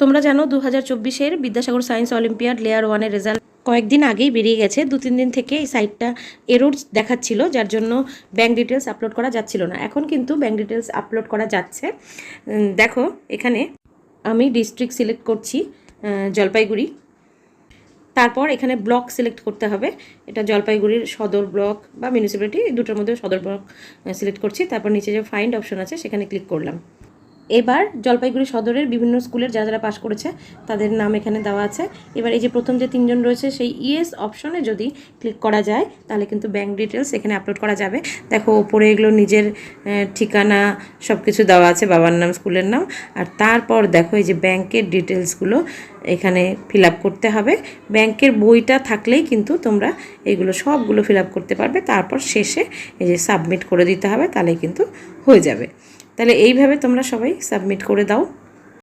তোমরা জানো দু হাজার চব্বিশের বিদ্যাসাগর সায়েন্স অলিম্পিয়াড লেয়ার ওয়ানের রেজাল্ট কয়েকদিন আগেই বেরিয়ে গেছে। দু তিন দিন থেকে এই সাইটটা এরোর দেখাচ্ছিল, যার জন্য ব্যাঙ্ক ডিটেলস আপলোড করা যাচ্ছিল না। এখন কিন্তু ব্যাঙ্ক ডিটেলস আপলোড করা যাচ্ছে। দেখো, এখানে আমি ডিস্ট্রিক্ট সিলেক্ট করছি জলপাইগুড়ি। তারপর এখানে ব্লক সিলেক্ট করতে হবে। এটা জলপাইগুড়ির সদর ব্লক বা মিউনিসিপ্যালিটি দুটোর মধ্যে সদর ব্লক সিলেক্ট করছি। তারপর নিচে যে ফাইন্ড অপশন আছে, সেখানে ক্লিক করলাম। এবার জলপাইগুড়ি সদরের বিভিন্ন স্কুলের যারা যারা পাশ করেছে, তাদের নাম এখানে দেওয়া আছে। এবার এই যে প্রথম যে তিনজন রয়েছে, সেই ইএস অপশনে যদি ক্লিক করা যায়, তাহলে কিন্তু ব্যাঙ্ক ডিটেলস এখানে আপলোড করা যাবে। দেখো, ওপরে এগুলো নিজের ঠিকানা সব কিছু দেওয়া আছে, বাবার নাম, স্কুলের নাম। আর তারপর দেখো, এই যে ব্যাংকের ডিটেলসগুলো এখানে ফিল করতে হবে। ব্যাংকের বইটা থাকলেই কিন্তু তোমরা এইগুলো সবগুলো ফিল করতে পারবে। তারপর শেষে এই যে সাবমিট করে দিতে হবে তাহলে কিন্তু হয়ে যাবে। তাহলে এইভাবে তোমরা সবাই সাবমিট করে দাও।